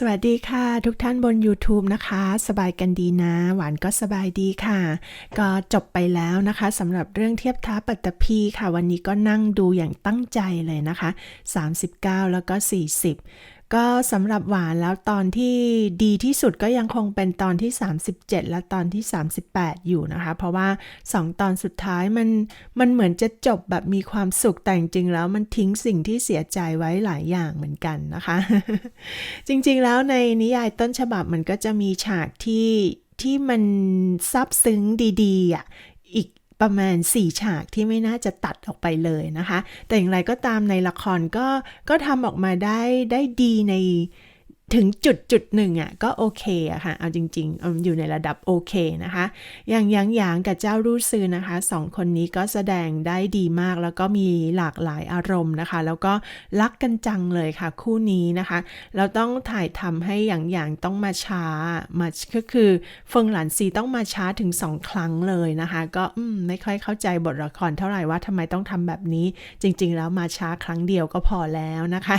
สวัสดีค่ะ ทุกท่านบน YouTube นะคะ สบายกันดีนะ หวานก็สบายดีค่ะ ก็จบไปแล้วนะคะสำหรับเรื่องเทียบท้าปัตตภีค่ะ วันนี้ก็นั่งดูอย่างตั้งใจเลยนะคะ 39 แล้วก็ 40 ก็สำหรับหวานแล้วตอนที่ดีที่สุดก็ยังคงเป็นตอนที่ 37 และตอนที่ 38 อยู่นะคะ เพราะว่า 2 ตอนสุดท้ายมันมันเหมือนจะจบแบบมีความสุขแต่จริงแล้วมันทิ้งสิ่งที่เสียใจไว้หลายอย่างเหมือนกันนะคะ จริงๆแล้วในนิยายต้นฉบับมันก็จะมีฉากที่ที่มันซับซึ้งดีๆอะอีก ประมาณ 4 ฉากที่ไม่น่าจะตัดออกไปเลยนะคะ แต่อย่างไรก็ตามในละครก็ก็ทำออกมาได้ได้ดีใน ถึงจุดจุดหนึ่งอะก็โอเคอะค่ะ เอาจริงๆ อยู่ในระดับโอเคนะคะ อย่างยางยางกับเจ้ารู้ซือนะคะสองคนนี้ก็แสดงได้ดีมากแล้วก็มีหลากหลายอารมณ์นะคะ แล้วก็รักกันจังเลยค่ะ คู่นี้นะคะ เราต้องถ่ายทำให้อย่างอย่างต้องมาช้ามาก็คือเฟิงหลานซีต้องมาช้าถึงสองครั้งเลยนะคะ ก็ไม่ค่อยเข้าใจบทละครเท่าไหร่ว่าทำไมต้องทำแบบนี้จริง ๆ แล้วมาช้าครั้งเดียวก็พอแล้วนะคะ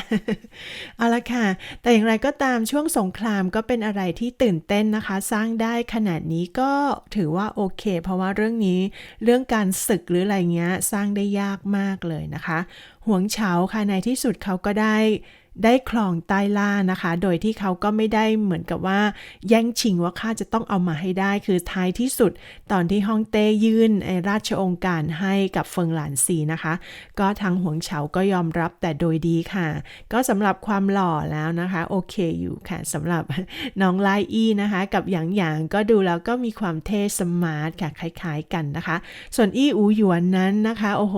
เอาละค่ะ แต่อย่างไรก็ตามช่วงสงครามก็เป็นอะไรที่ตื่นเต้นนะคะ สร้างได้ขนาดนี้ก็ถือว่าโอเค เพราะว่าเรื่องนี้เรื่องการศึกหรืออะไรเงี้ยสร้างได้ยากมากเลยนะคะ หวงเฉาค่ะในที่สุดเขาก็ได้ ได้คลองใต้ล่านะคะ โดยที่เขาก็ไม่ได้เหมือนกับว่าแย่งชิงว่าข้าจะต้องเอามาให้ได้ คือท้ายที่สุด ตอนที่ฮ่องเต้ยื่นราชองค์การให้กับเฟิงหลานซีนะคะ ก็ทางหวงเฉาก็ยอมรับแต่โดยดีค่ะ ก็สำหรับความหล่อแล้วนะคะ โอเคอยู่ค่ะสำหรับน้องไลอี้นะคะ กับหยางหยางก็ดูแล้วก็มีความเท่สมาร์ทค่ะคล้ายๆกันนะคะ ส่วนอี้อูหยวนนั้นนะคะโอ้โห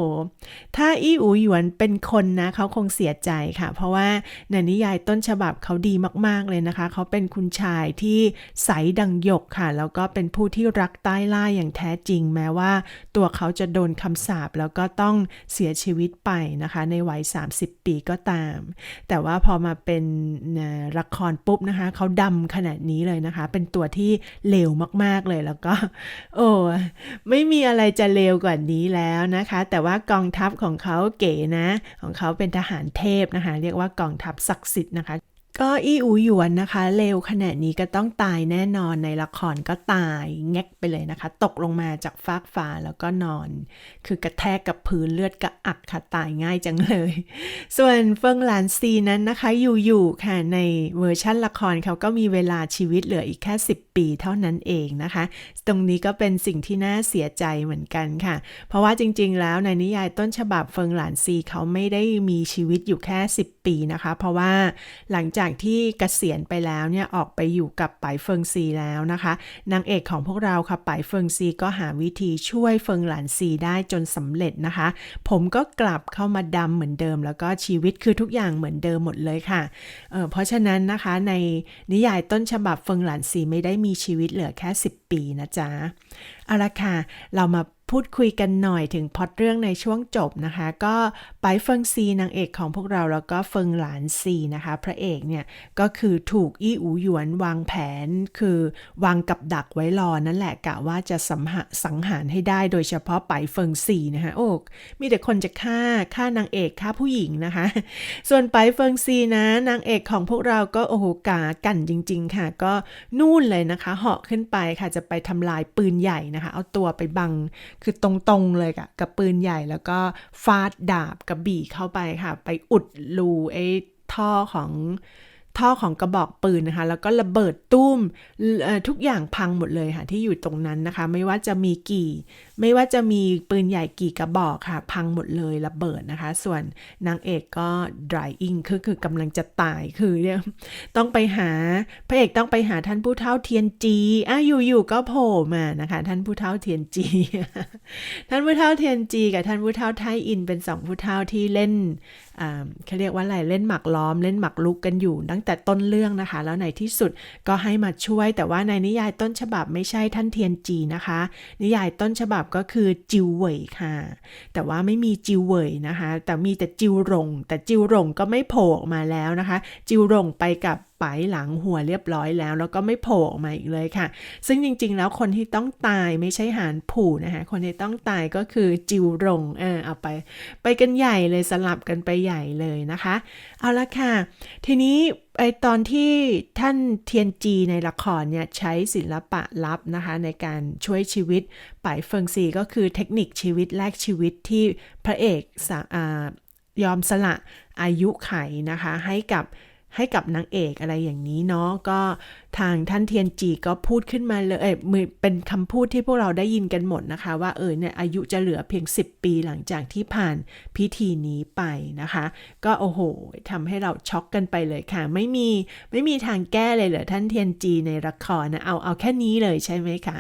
ถ้าอี้อูหยวนเป็นคนนะเขาคงเสียใจค่ะ เพราะว่าในนิยายต้นฉบับเขาดีมาก ๆ เลยนะคะ เขาเป็นคุณชายที่ใสดังหยกค่ะ แล้วก็เป็นผู้ที่รักใต้ล่าอย่างแท้จริง แม้ว่า ตัวเขาจะโดนคำสาปแล้วก็ต้องเสียชีวิตไปนะคะ ในวัย 30 ปีก็ตาม แต่ว่าพอมาเป็นละครปุ๊บนะคะ เขาดำขนาดนี้เลยนะคะ เป็นตัวที่เลวมาก ๆ เลยแล้วก็ โอ้ไม่มีอะไรจะเลวกว่านี้แล้วนะคะ แต่ว่ากองทัพของเขาเก๋นะ ของเขาเป็นทหารเทพนะคะ เรียกว่ากองทัพศักดิ์สิทธิ์นะคะ ก็อี้อูหยวนนะคะเลวขนาดนี้ก็ต้องตายแน่นอนในละครก็ตายแงกไปเลยนะคะ ตกลงมาจากฟากฟ้าแล้วก็นอน คือกระแทกกับพื้นเลือดกระอักค่ะตายง่ายจังเลย ส่วนเฟิงหลานซีนั้นนะคะอยู่ๆค่ะในเวอร์ชั่นละครเขาก็มีเวลาชีวิตเหลืออีกแค่ 10 ปีเท่านั้นเองนะคะ ตรงนี้ก็เป็นสิ่งที่น่าเสียใจเหมือนกันค่ะ เพราะว่าจริง ๆ แล้วในนิยายต้นฉบับเฟิงหลานซีเขาไม่ได้มีชีวิตอยู่แค่ 10 ปีนะคะ เพราะว่าหลังจากที่เกษียณไปแล้วเนี่ยออกไปอยู่กับไปเฟิงซีแล้วนะคะ นางเอกของพวกเราค่ะไปเฟิงซีก็หาวิธีช่วยเฟิงหลานซีได้จนสำเร็จนะคะ ผมก็กลับเข้ามาดำเหมือนเดิม แล้วก็ชีวิตคือทุกอย่างเหมือนเดิมหมดเลยค่ะเเพราะฉะนั้นนะคะในนิยายต้นฉบับเฟิงหลานซีไม่ได้มีชีวิตเหลือแค่ 10 ปีนะจ๊ะเอาละค่ะเรามา พูดคุยกันหน่อยถึงพอตเรื่องในช่วงจบนะคะ ก็ไปเฟิงซีนางเอกของพวกเราแล้วก็เฟิงหลานซีนะคะ พระเอกเนี่ยก็คือถูกอี้อูหยวนวางแผน คือวางกับดักไว้รอนั่นแหละกะว่าจะสังหสังหารให้ได้โดยเฉพาะไปเฟิงซีนะคะโอ้มีแต่คนจะฆ่าฆ่านางเอกฆ่าผู้หญิงนะคะ ส่วนไปเฟิงซีนะนางเอกของพวกเราก็โอ้โหกากันจริง ๆ ค่ะ ก็นู่นเลยนะคะ เหาะขึ้นไปค่ะจะไปทำลายปืนใหญ่นะคะ เอาตัวไปบังคือตรงๆเลยกับกับปืนใหญ่แล้วก็ฟาดดาบกระบี่เข้าไปค่ะ ไปอุดรูไอ้ท่อของท่อของกระบอกปืนนะคะ แล้วก็ระเบิดตุ้มทุกอย่างพังหมดเลยค่ะที่อยู่ตรงนั้นนะคะ ไม่ว่าจะมีกี่ ไม่ว่าจะมีปืนใหญ่กี่กระบอกค่ะ พังหมดเลยระเบิดนะคะ ส่วนนางเอกก็ drying คือคือกำลังจะตายคือเนี่ยต้องไปหาพระเอกต้องไปหาท่านผู้เฒ่าเทียนจีอะอยู่ๆก็โผล่มานะคะ ท่านผู้เฒ่าเทียนจี ท่านผู้เฒ่าเทียนจีกับท่านผู้เฒ่าไทอินเป็นสองผู้เฒ่าที่เล่นเขาเรียกว่าอะไรเล่นหมากล้อมเล่นหมากลุกกันอยู่ ตั้งแต่ต้นเรื่องนะคะ แล้วในที่สุดก็ให้มาช่วย แต่ว่าในนิยายต้นฉบับไม่ใช่ท่านเทียนจีนะคะ นิยายต้นฉบับก็คือจิวเว่ยค่ะ แต่ว่าไม่มีจิวเว่ยนะคะ แต่มีแต่จิวหลงแต่จิวหลงก็ไม่โผล่ออกมาแล้วนะคะ จิวหลงไปกับ ไปหลังหัวเรียบร้อยแล้ว แล้วก็ไม่โผล่ออกมาอีกเลยค่ะ ซึ่งจริง ๆ แล้วคนที่ต้องตายไม่ใช่หานผู่นะคะคนที่ต้องตายก็คือจิวรงเออเอาไป ไปกันใหญ่เลยสลับกันไปใหญ่เลยนะคะ เอาละค่ะ ทีนี้ไอตอนที่ท่านเทียนจีในละครเนี่ยใช้ศิลปะลับนะคะ ในการช่วยชีวิตป่ายเฟิงซีก็คือเทคนิคชีวิตแลกชีวิตที่พระเอกอยอมสละอายุไขนะคะ ให้กับ ให้กับนางเอกอะไรอย่างนี้เนาะก็ทางท่านเทียนจีก็พูดขึ้นมาเลยเอยเป็นคำพูดที่พวกเราได้ยินกันหมดนะคะ ว่าเออเนี่ยอายุจะเหลือเพียง 10 ปีหลังจากที่ผ่านพิธีนี้ไปนะคะ ก็โอ้โหทำให้เราช็อกกันไปเลยค่ะ ไม่มีไม่มีทางแก้เลยเหรอท่านเทียนจีในละครนะเอาเอาแค่นี้เลยใช่ไหมคะ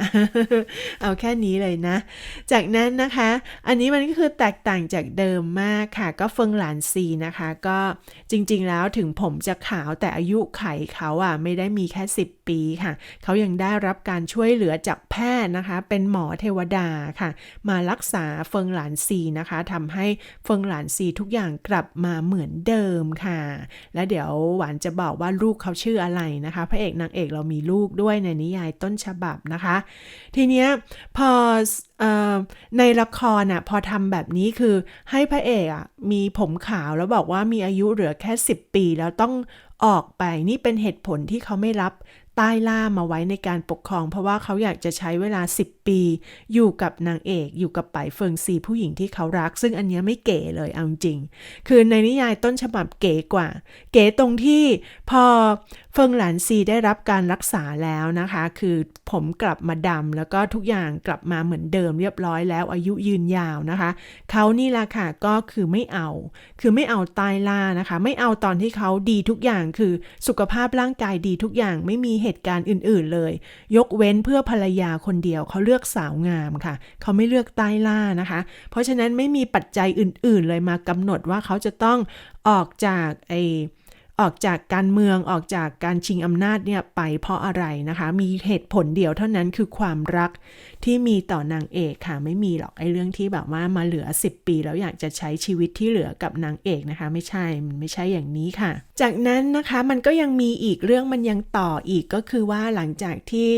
เอาแค่นี้เลยนะ จากนั้นนะคะ อันนี้มันก็คือแตกต่างจากเดิมมากค่ะ ก็เฟิงหลานซีนะคะ ก็จริงๆแล้วถึงผมจะขาวแต่อายุไขเขาอะไม่ได้มีแค่10 ปีค่ะ เขายังได้รับการช่วยเหลือจากแพทย์นะคะ เป็นหมอเทวดาค่ะ มารักษาเฟิงหลานซีนะคะทำให้เฟิงหลานซีทุกอย่างกลับมาเหมือนเดิมค่ะ และเดี๋ยวหวานจะบอกว่าลูกเขาชื่ออะไรนะคะ พระเอกนางเอกเรามีลูกด้วยในนิยายต้นฉบับนะคะ ทีเนี้ยพอในละครน่ะพอทำแบบนี้คือให้พระเอกอะมีผมขาวแล้วบอกว่ามีอายุเหลือแค่ 10 ปีแล้วต้อง ออกไปนี่เป็นเหตุผลที่เขาไม่รับ ใต้ล่ามาไว้ในการปกครอง เพราะว่าเขาอยากจะใช้เวลา 10 ปี อยู่กับนางเอกอยู่กับป่ายเฟิงซีผู้หญิงที่เขารัก ซึ่งอันเนี้ยไม่เก๋เลยเอาจริง คือในนิยายต้นฉบับเก๋กว่า เก๋ตรงที่พอเฟิงหลานซีได้รับการรักษาแล้วนะคะ คือผมกลับมาดำแล้วก็ทุกอย่างกลับมาเหมือนเดิมเรียบร้อยแล้ว อายุยืนยาวนะคะ เขานี่ละค่ะก็คือไม่เอา คือไม่เอาตายล่านะคะ ไม่เอาตอนที่เขาดีทุกอย่างคือสุขภาพร่างกายดีทุกอย่างไม่มีเหตุการณ์อื่นๆเลย ยกเว้นเพื่อภรรยาคนเดียวเขาเลือกสาวงามค่ะ เขาไม่เลือกใต้ล่านะคะ เพราะฉะนั้นไม่มีปัจจัยอื่น ๆ เลยมากำหนดว่าเขาจะต้องออกจากไอ ออกจากการเมืองออกจากการชิงอำนาจเนี่ยไปเพราะอะไรนะคะ มีเหตุผลเดียวเท่านั้นคือความรักที่มีต่อนางเอกค่ะ ไม่มีหรอกไอ้เรื่องที่แบบว่ามาเหลือ 10 ปี แล้วอยากจะใช้ชีวิตที่เหลือกับนางเอกนะคะ ไม่ใช่มันไม่ใช่อย่างนี้ค่ะ จากนั้นนะคะมันก็ยังมีอีกเรื่องมันยังต่ออีกก็คือว่าหลังจากที่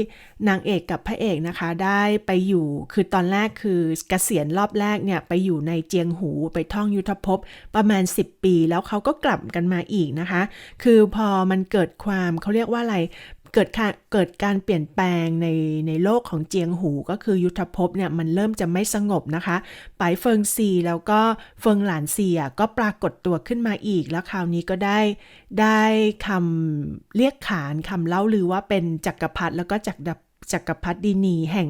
นางเอกกับพระเอกนะคะ ได้ไปอยู่คือตอนแรกคือเกษียณรอบแรกเนี่ยไปอยู่ในเจียงหูไปท่องยุทธภพประมาณ 10 ปี แล้วเขาก็กลับกันมาอีกนะคะคือพอมันเกิดความเขาเรียกว่าอะไรเกิดการเกิดการเปลี่ยนแปลงในในโลกของเจียงหูก็คือยุทธภพเนี่ยมันเริ่มจะไม่สงบนะคะไปเฟิงซีแล้วก็เฟิงหลานซีอะก็ปรากฏตัวขึ้นมาอีก แล้วคราวนี้ก็ได้ได้คำเรียกขานคำเล่าลือว่าเป็นจักรพรรดิแล้วก็จักรจักรพรรดินีแห่ง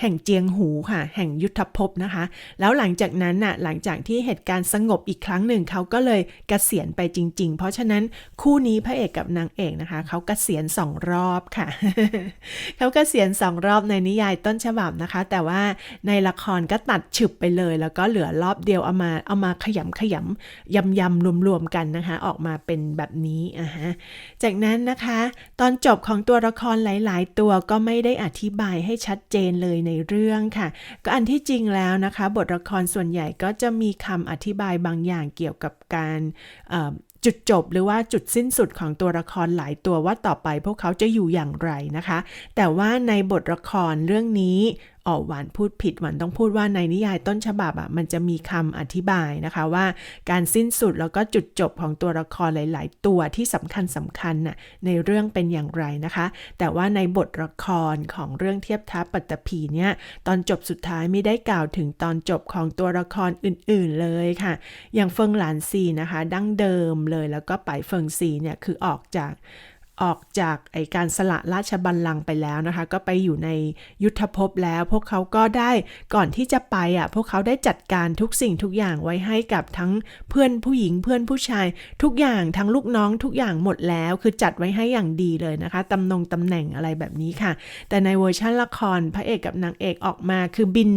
แห่งเจียงหูค่ะ แห่งยุทธภพนะคะ แล้วหลังจากนั้นน่ะหลังจากที่เหตุการณ์สงบอีกครั้งหนึ่งเขาก็เลยเกษียณไปจริง ๆ เพราะฉะนั้นคู่นี้พระเอกกับนางเอกนะคะเขาเกษียณสองรอบค่ะเขาเกษียณสองรอบในนิยายต้นฉบับนะคะ แต่ว่าในละครก็ตัดฉึบไปเลย แล้วก็เหลือรอบเดียวเอามาเอามาขยำขยำยำยำรวมๆกันนะคะ ออกมาเป็นแบบนี้อะฮะจากนั้นนะคะ ตอนจบของตัวละครหลาย ๆ ตัวก็ไม่ได้อธิบายให้ชัดเจนเลยในในเรื่องค่ะ ก็อันที่จริงแล้วนะคะ บทละครส่วนใหญ่ก็จะมีคำอธิบายบางอย่างเกี่ยวกับการจุดจบหรือว่าจุดสิ้นสุดของตัวละครหลายตัวว่าต่อไปพวกเขาจะอยู่อย่างไรนะคะ แต่ว่าในบทละครเรื่องนี้ ออหวานพูดผิดหวานต้องพูดว่าในนิยายต้นฉบับอะมันจะมีคำอธิบายนะคะว่าการสิ้นสุดแล้วก็จุดจบของตัวละครหลาย ๆ ตัวที่สำคัญสำคัญน่ะในเรื่องเป็นอย่างไรนะคะ แต่ว่าในบทละครของเรื่องเทียบทัพปัตตภีเนี่ยตอนจบสุดท้ายไม่ได้กล่าวถึงตอนจบของตัวละครอื่น ๆ เลยค่ะ อย่างเฟิงหลานซีนะคะ ดั้งเดิมเลยแล้วก็ไปเฟิงซีเนี่ยคือออกจาก ออกจากไอการสละราชบัลลังก์ไปแล้วนะคะ ก็ไปอยู่ในยุทธภพแล้ว พวกเขาก็ได้ก่อนที่จะไปอะพวกเขาได้จัดการทุกสิ่งทุกอย่างไว้ให้กับทั้งเพื่อนผู้หญิงเพื่อนผู้ชาย ทุกอย่างทั้งลูกน้องทุกอย่างหมดแล้วคือจัดไว้ให้อย่างดีเลยนะคะตำแหน่งตำแหน่งอะไรแบบนี้ค่ะ แต่ในเวอร์ชันละครพระเอกกับนางเอกออกมาคือบิน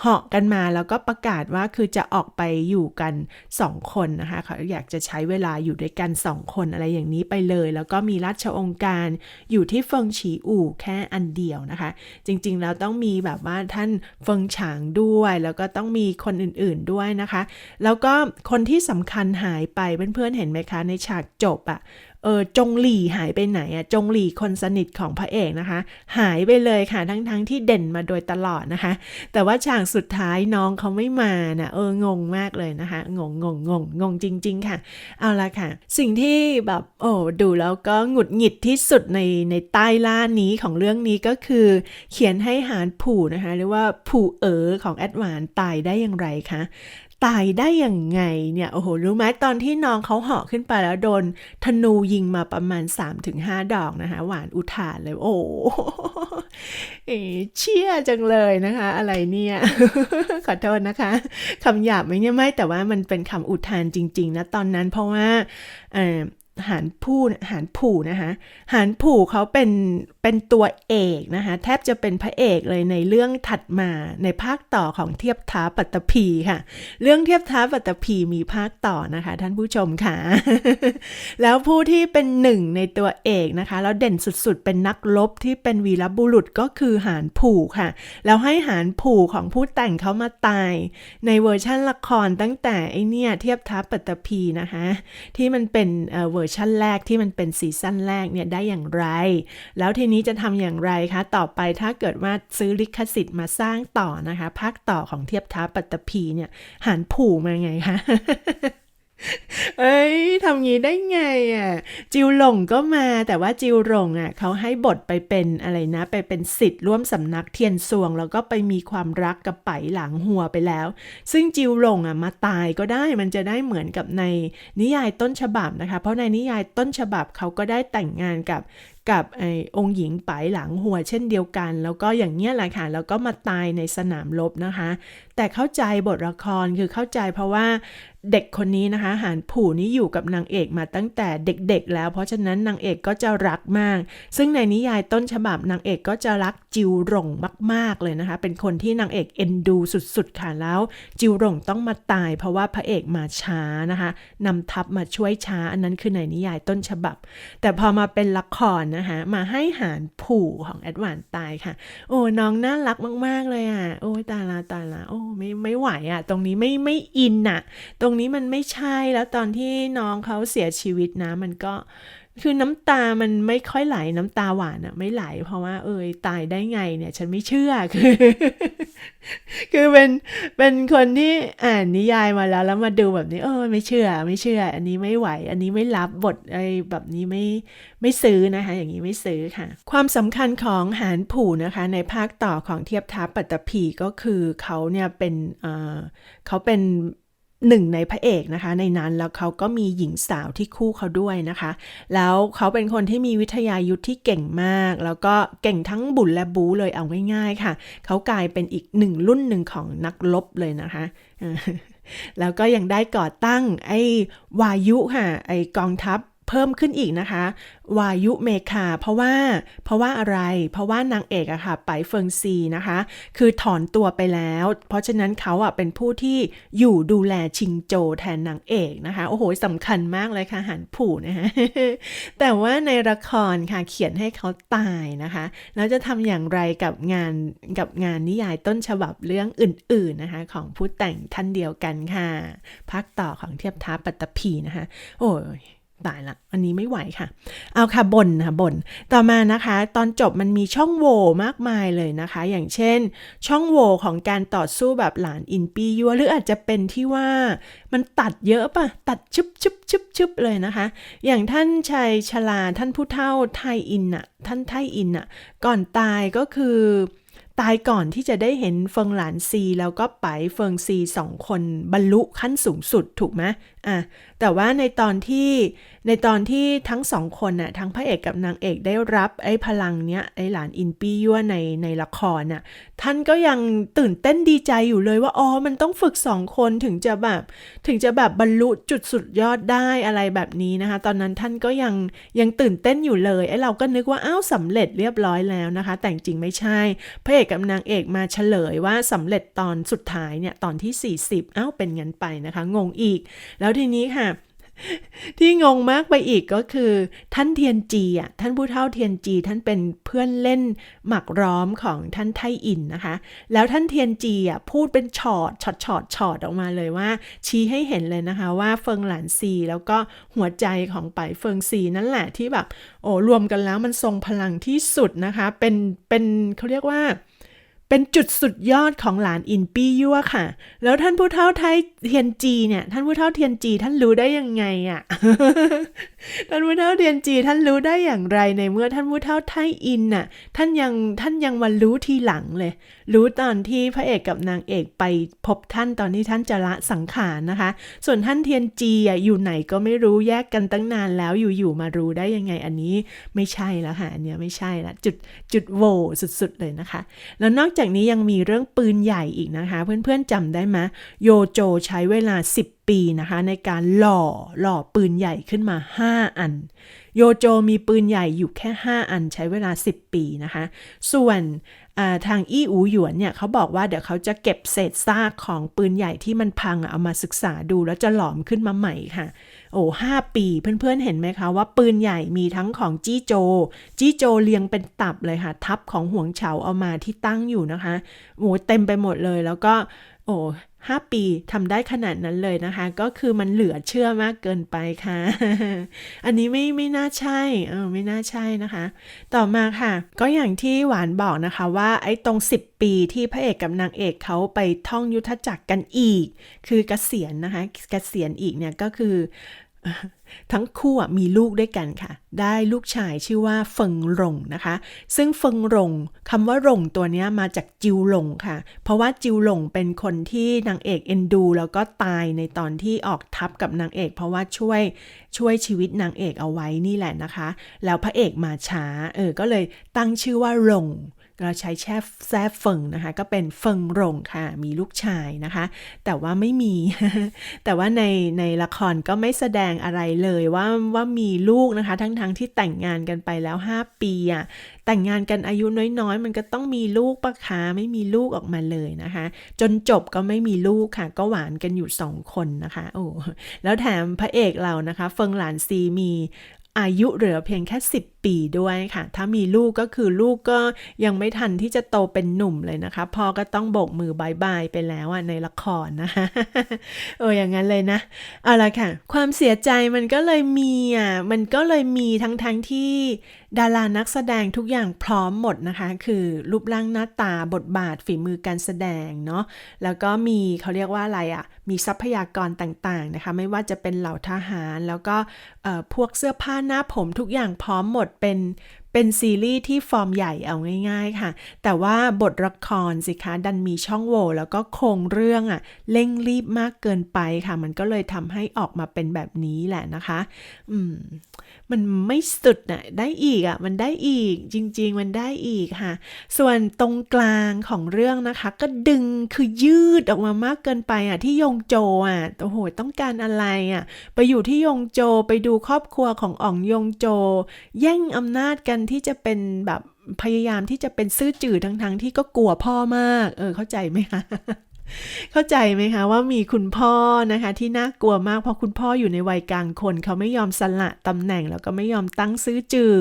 เหาะกันมาแล้วก็ประกาศว่าคือจะออกไปอยู่กัน 2 คนนะคะเขาอยากจะใช้เวลาอยู่ด้วยกัน 2 คนอะไรอย่างนี้ไปเลย แล้วก็มีราชองค์การ อยู่ที่เฟิงฉีอู่แค่อันเดียวนะคะ จริงๆแล้วต้องมีแบบว่าท่านเฟิงฉางด้วย แล้วก็ต้องมีคนอื่นๆด้วยนะคะ แล้วก็คนที่สำคัญหายไปเพื่อนๆเห็นไหมคะ ในฉากจบอะ เออจงหลี่หายไปไหนอะจงหลี่คนสนิทของพระเอกนะคะ หายไปเลยค่ะทั้งๆทที่เด่นมาโดยตลอดนะคะ แต่ว่าฉากสุดท้ายน้องเขาไม่มานะเอองงมากเลยนะคะงงงงงงงงจริง ๆ ค่ะ เอาละค่ะ สิ่งที่แบบโอ้ดูแล้วก็หงุดหงิดที่สุดในในใต้ล่านี้ของเรื่องนี้ก็คือ เขียนให้หานผู่นะคะหรือว่าผู่เอ๋อของแอดวานตายได้อย่างไรคะ ตายได้ยังไงเนี่ยโอ้โหรู้ไหมตอนที่น้องเขาเหาะขึ้นไปแล้วโดนธนูยิงมาประมาณ 3-5 ดอกนะคะหวานอุทานเลย โอ้โหเอ๋เชี่ยจังเลยนะคะ อะไรเนี่ย ขอโทษนะคะคำหยาบไหมเนี่ยไม่แต่ว่ามันเป็นคำอุทานจริง ๆ นะตอนนั้นเพราะว่า หานผู้หานผู่นะคะหานผู่เขาเป็นเป็นตัวเอกนะคะแทบจะเป็นพระเอกเลยในเรื่องถัดมาในภาคต่อของเทียบท้าปัตตภีค่ะ เรื่องเทียบท้าปัตตภีมีภาคต่อนะคะท่านผู้ชมค่ะ แล้วผู้ที่เป็นหนึ่งในตัวเอกนะคะ แล้วเด่นสุดๆ เป็นนักรบที่เป็นวีรบุรุษก็คือหานผู่ค่ะ แล้วให้หานผู่ของผู้แต่งเขามาตาย ในเวอร์ชั่นละครตั้งแต่ไอเนี่ยเทียบท้าปัตตภีนะคะ ที่มันเป็นเอ่อเวอร์ชั่นแรกที่มันเป็นซีซั่นแรกเนี่ยได้อย่างไร แล้วทีนี้จะทำอย่างไรคะต่อไปถ้าเกิดว่าซื้อลิขสิทธิ์มาสร้างต่อนะคะภาคต่อของเทียบท้าปัตตภีเนี่ยหันผู่มาไงคะ เอ้ยทำงี้ได้ไงอะ จิวหลงก็มาแต่ว่าจิวหลงอะเขาให้บทไปเป็นอะไรนะ ไปเป็นสิทธิ์ร่วมสำนักเทียนซวง แล้วก็ไปมีความรักกับไปหลังหัวไปแล้ว ซึ่งจิวหลงอะมาตายก็ได้มันจะได้เหมือนกับในนิยายต้นฉบับนะคะ เพราะในนิยายต้นฉบับเขาก็ได้แต่งงานกับ กับไอ้องหญิงไปหลังหัวเช่นเดียวกัน แล้วก็อย่างเนี้ยแหละค่ะแล้วก็มาตายในสนามรบนะคะ แต่เข้าใจบทละครคือเข้าใจเพราะว่าเด็กคนนี้นะคะหานผู่นี่อยู่กับนางเอกมาตั้งแต่เด็กๆ แล้ว เพราะฉะนั้นนางเอกก็จะรักมาก ซึ่งในนิยายต้นฉบับนางเอกก็จะรักจิวหลงมาก ๆเลยนะคะ เป็นคนที่นางเอกเอ็นดูสุดๆค่ะแล้ว จิวหลงต้องมาตาย เพราะว่าพระเอกมาช้านะคะนำทัพมาช่วยช้าอันนั้นคือในนิยายต้นฉบับ แต่พอมาเป็นละครนะคะ มาให้หารผู่ของแอดวานตายค่ะ โอ้น้องน่ารักมาก ๆ เลยอะ โอ้ตาละตาละโอ้ไม่ไม่ไหวอะ ตรงนี้ไม่ไม่อินอะ ตรงนี้มันไม่ใช่แล้วตอนที่น้องเขาเสียชีวิตนะ มันก็ คือน้ำตามันไม่ค่อยไหลน้ำตาหวานอะไม่ไหล เพราะว่า เอยตายได้ไงเนี่ย ฉันไม่เชื่อคือ คือเป็นเป็นคนที่อ่านนิยายมาแล้วแล้วมาดูแบบนี้ เออไม่เชื่อ ไม่เชื่อ อันนี้ไม่ไหว อันนี้ไม่รับบทไอ้แบบนี้ไม่ไม่ซื้อนะคะ อย่างนี้ไม่ซื้อค่ะ ความสำคัญของหานผู่นะคะ ในภาคต่อของเทียบทัพปัตตภีก็คือเขาเนี่ยเป็นเออเขาเป็น หนึ่งในพระเอกนะคะ ในนั้นแล้วเขาก็มีหญิงสาวที่คู่เขาด้วยนะคะ แล้วเขาเป็นคนที่มีวิทยายุทธที่เก่งมาก แล้วก็เก่งทั้งบุญและบูเลยเอาง่ายๆค่ะ เขากลายเป็นอีกหนึ่งรุ่นหนึ่งของนักรบเลยนะคะแล้วก็ยังได้ก่อตั้งไอ้วายุค่ะไอ้กองทัพ เพิ่มขึ้นอีกนะคะ วายุเมคาเพราะว่าเพราะว่าอะไร เพราะว่านางเอกอะค่ะไปเฟิงซีนะคะ คือถอนตัวไปแล้ว เพราะฉะนั้นเขาอะเป็นผู้ที่อยู่ดูแลชิงโจแทนนางเอกนะคะ โอ้โหสำคัญมากเลยค่ะหันผู่นะคะแต่ว่าในละครค่ะเขียนให้เขาตายนะคะ แล้วจะทำอย่างไรกับงานกับงานนิยายต้นฉบับเรื่องอื่น ๆนะคะ ของผู้แต่งท่านเดียวกันค่ะภาคต่อของเทียบท้าปัตตภีนะคะ โอ้ย ตายละ อันนี้ไม่ไหวค่ะ เอาค่ะบนค่ะบน ต่อมานะคะ ตอนจบมันมีช่องโหว่มากมายเลยนะคะ อย่างเช่น ช่องโหว่ของการต่อสู้แบบหลานอินปียัวหรืออาจจะเป็นที่ว่ามันตัดเยอะปะตัดชุบชุบชุบชุบเลยนะคะ อย่างท่านชายชลาท่านผู้เฒ่าไทยอินน่ะท่านไทยอินน่ะก่อนตายก็คือตายก่อนที่จะได้เห็นเฟิงหลานซีแล้วก็ไปเฟิงซีสองคนบรรลุขั้นสูงสุดถูกไหม อะแต่ว่าในตอนที่ในตอนที่ทั้งสองคนน่ะทั้งพระเอกกับนางเอกได้รับไอ้พลังเนี้ยไอ้หลานอินปี้ยั่วในในละครน่ะท่านก็ยังตื่นเต้นดีใจอยู่เลยว่าอ๋อมันต้องฝึกสองคนถึงจะแบบถึงจะแบบบรรลุจุดสุดยอดได้อะไรแบบนี้นะคะ ตอนนั้นท่านก็ยังยังตื่นเต้นอยู่เลยไอ้เราก็นึกว่าอ้าวสำเร็จเรียบร้อยแล้วนะคะ แต่จริงไม่ใช่ พระเอกกับนางเอกมาเฉลยว่าสำเร็จตอนสุดท้ายเนี่ยตอนที่ 40อ้าวเป็นงั้นไปนะคะ งงอีกแล้วทีนี้ค่ะ ที่งงมากไปอีกก็คือ ท่านเทียนจีอะท่านผู้เฒ่าเทียนจี ท่านเป็นเพื่อนเล่นหมักร้อมของท่านไทอินนะคะ แล้วท่านเทียนจีอะพูดเป็นช็อตช็อตช็อตช็อตออกมาเลยว่า ชี้ให้เห็นเลยนะคะว่าเฟิงหลานซี แล้วก็หัวใจของไปเฟิงซีนั่นแหละที่แบบโอ้รวมกันแล้วมันทรงพลังที่สุดนะคะ เป็นเป็นเขาเรียกว่า เป็นจุดสุดยอดของหลานอินปี้ยั่วค่ะ แล้วท่านผู้เฒ่าไทยเทียนจีเนี่ย ท่านผู้เฒ่าเทียนจีท่านรู้ได้ยังไงอะ่ะ ท่านผู้เฒ่าเทียนจีท่านรู้ได้อย่างไรในเมื่อท่านผู้เฒ่าไทยอินน่ะ ท่านยังท่านยังมารู้ทีหลังเลย รู้ตอนที่พระเอกกับนางเอกไปพบท่านตอนที่ท่านจะละสังขารนะคะ ส่วนท่านเทียนจีอะอยู่ไหนก็ไม่รู้แยกกันตั้งนานแล้วอยู่ๆมารู้ได้ยังไงอันนี้ไม่ใช่แล้วค่ะอันเนี้ยไม่ใช่ละจุดจุดโวสุดๆเลยนะคะ แล้วนอกจากนี้ยังมีเรื่องปืนใหญ่อีกนะคะ เพื่อนๆจำได้ไหมโยโจใช้เวลา 10 ปีนะคะในการหล่อหล่อปืนใหญ่ขึ้นมา 5 อัน โยโจมีปืนใหญ่อยู่แค่ 5 อันใช้เวลา 10 ปีนะคะ ส่วนทางอี้อูหยวนเนี่ยเขาบอกว่าเดี๋ยวเขาจะเก็บเศษซากของปืนใหญ่ที่มันพังเอามาศึกษาดูแล้วจะหลอมขึ้นมาใหม่ค่ะ โอ้ห้าปีเพื่อนๆเห็นไหมคะว่าปืนใหญ่มีทั้งของจี้โจ จี้โจเรียงเป็นตับเลยค่ะ ทับของห่วงเฉาเอามาที่ตั้งอยู่นะคะโอ้เต็มไปหมดเลยแล้วก็โอ้ ห้าปีทำได้ขนาดนั้นเลยนะคะ ก็คือมันเหลือเชื่อมากเกินไปค่ะ อันนี้ไม่ไม่น่าใช่เออไม่น่าใช่นะคะ ต่อมาค่ะ ก็อย่างที่หวานบอกนะคะว่าไอ้ตรง 10 ปีที่พระเอกกับนางเอกเขาไปท่องยุทธจักรกันอีก คือเกษียณนะคะ เกษียณอีกเนี่ยก็คือ ทั้งคู่มีลูกด้วยกันค่ะ ได้ลูกชายชื่อว่าเฟิงหลงนะคะ ซึ่งเฟิงหลงคำว่าหลงตัวนี้มาจากจิวหลงค่ะ เพราะว่าจิวหลงเป็นคนที่นางเอกเอ็นดู แล้วก็ตายในตอนที่ออกทับกับนางเอก เพราะว่าช่วยช่วยชีวิตนางเอกเอาไว้นี่แหละนะคะ แล้วพระเอกมาช้าเออก็เลยตั้งชื่อว่าหลง เราใช้แช่แซ่เฟิงนะคะ ก็เป็นเฟิงรงค่ะ มีลูกชายนะคะ แต่ว่าไม่มี แต่ว่าในในละครก็ไม่แสดงอะไรเลยว่าว่ามีลูกนะคะ ทั้งทั้งที่แต่งงานกันไปแล้ว 5 ปีอะแต่งงานกันอายุน้อยๆ มันก็ต้องมีลูกปะคะไม่มีลูกออกมาเลยนะคะ จนจบก็ไม่มีลูกค่ะ ก็หวานกันอยู่สองคนนะคะ โอ้แล้วแถมพระเอกเรานะคะ เฟิงหลานซีมี อายุเหลือเพียงแค่ 10 ปีด้วยค่ะ ถ้ามีลูกก็คือลูกก็ยังไม่ทันที่จะโตเป็นหนุ่มเลยนะคะ พ่อก็ต้องโบกมือบายบายไปแล้วอะในละครนะคะเอออย่างนั้นเลยนะ เอาละค่ะ ความเสียใจมันก็เลยมีอะ มันก็เลยมีทั้งทั้งที่ดารานักแสดงทุกอย่างพร้อมหมดนะคะ คือรูปร่างหน้าตาบทบาทฝีมือการแสดงเนาะแล้วก็มีเขาเรียกว่าอะไรอะ่ะ มีทรัพยากรต่างๆนะคะ ไม่ว่าจะเป็นเหล่าทหารแล้วก็พวกเสื้อผ้าหน้าผมทุกอย่างพร้อมหมดเป็น เป็นซีรีส์ที่ฟอร์มใหญ่เอาง่าย ๆค่ะ แต่ว่าบทละครสิคะดันมีช่องโหว่แล้วก็โครงเรื่องอะเร่งรีบมากเกินไปค่ะ มันก็เลยทำให้ออกมาเป็นแบบนี้แหละนะคะ อืม มันไม่สุดน่ะได้อีกอะมันได้อีกจริง ๆ มันได้อีกค่ะ ส่วนตรงกลางของเรื่องนะคะ ก็ดึงคือยืดออกมามากเกินไปอะที่ยงโจอะโอ้โหต้องการอะไรอะไปอยู่ที่ยงโจไปดูครอบครัวของอ่องยงโจ แย่งอำนาจกันที่จะเป็นแบบพยายามที่จะเป็นซื่อจืดทั้งๆที่ก็กลัวพ่อมาก เออเข้าใจไหมคะ เข้าใจไหมคะว่ามีคุณพ่อนะคะที่น่ากลัวมากเพราะคุณพ่ออยู่ในวัยกลางคน เขาไม่ยอมสละตำแหน่งแล้วก็ไม่ยอมตั้งซื้อจือ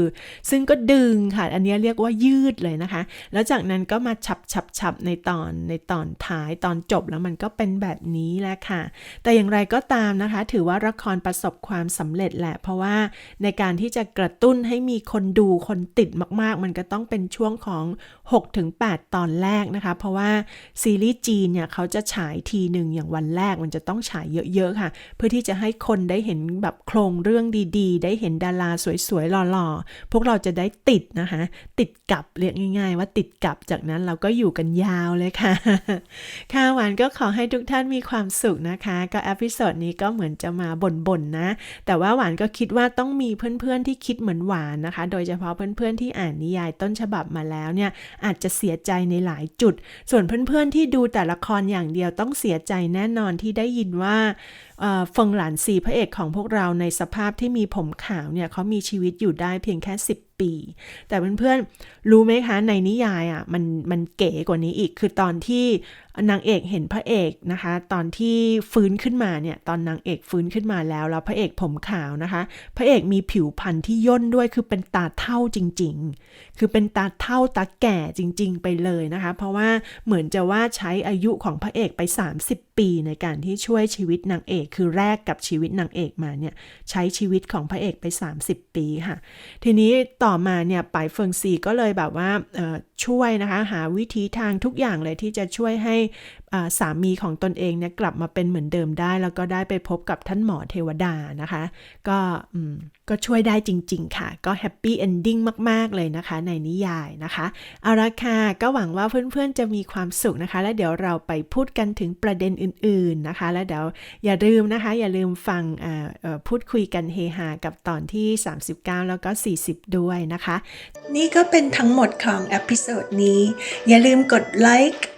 ซึ่งก็ดึงค่ะ อันนี้เรียกว่ายืดเลยนะคะ แล้วจากนั้นก็มาฉับฉับฉับในตอนในตอนท้ายตอนจบแล้วมันก็เป็นแบบนี้แหละค่ะ แต่อย่างไรก็ตามนะคะ ถือว่าละครประสบความสำเร็จแหละ เพราะว่าในการที่จะกระตุ้นให้มีคนดูคนติดมาก ๆ มันก็ต้องเป็นช่วงของ 6-8 ตอนแรกนะคะ เพราะว่าซีรีส์จีนเนี่ยเขาจะฉายทีหนึ่งอย่างวันแรกมันจะต้องฉายเยอะๆค่ะ เพื่อที่จะให้คนได้เห็นแบบโครงเรื่องดีๆ ได้เห็นดาราสวยๆหล่อๆ พวกเราจะได้ติดนะคะ ติดกับเรียกง่าย ๆ ว่าติดกับจากนั้นเราก็อยู่กันยาวเลยค่ะ ค่ะหวานก็ขอให้ทุกท่านมีความสุขนะคะ ก็อพิโซดนี้ก็เหมือนจะมาบ่นๆนะ แต่ว่าหวานก็คิดว่าต้องมีเพื่อนๆที่คิดเหมือนหวานนะคะ โดยเฉพาะเพื่อนๆที่อ่านนิยายต้นฉบับมาแล้วเนี่ยอาจจะเสียใจในหลายจุด ส่วนเพื่อนๆที่ดูแต่ละครอย่างเดียวต้องเสียใจแน่นอนที่ได้ยินว่า ฟิงหลานซีพระเอกของพวกเราในสภาพที่มีผมขาวเนี่ยเขามีชีวิตอยู่ได้เพียงแค่ 10 ปี แต่เพื่อนๆรู้ไหมคะ ในนิยายอะมันมันเก๋กว่านี้อีกคือตอนที่นางเอกเห็นพระเอกนะคะ ตอนที่ฟื้นขึ้นมาเนี่ยตอนนางเอกฟื้นขึ้นมาแล้วแล้วพระเอกผมขาวนะคะ พระเอกมีผิวพรรณที่ย่นด้วยคือเป็นตาเท่าจริง ๆ คือเป็นตาเท่าตาแก่จริง ๆ ไปเลยนะคะ เพราะว่าเหมือนจะว่าใช้อายุของพระเอกไป 30 ปีในการที่ช่วยชีวิตนางเอกคือแรกกับชีวิตนางเอกมาเนี่ยใช้ชีวิตของพระเอกไป 30 ปีค่ะ ทีนี้ต่อมาเนี่ยปายเฟิงซีก็เลยแบบว่าช่วยนะคะหาวิธีทางทุกอย่างเลยที่จะช่วยให้สามีของตนเองเนี่ยกลับมาเป็นเหมือนเดิมได้ แล้วก็ได้ไปพบกับท่านหมอเทวดานะคะ ก็ก็ช่วยได้จริง ๆ ค่ะ ก็แฮปปี้เอนดิ้งมาก ๆ เลยนะคะ ในนิยายนะคะ เอาละค่ะก็หวังว่าเพื่อนๆจะมีความสุขนะคะ แล้วเดี๋ยวเราไปพูดกันถึงประเด็นอื่น ๆนะคะ แล้วเดี๋ยวอย่าลืมนะคะ อย่าลืมฟังพูดคุยกันเฮฮากับตอนที่ 39 แล้วก็ 40 ด้วยนะคะ นี่ก็เป็นทั้งหมดของอพิโซดนี้ อย่าลืมกดไลค์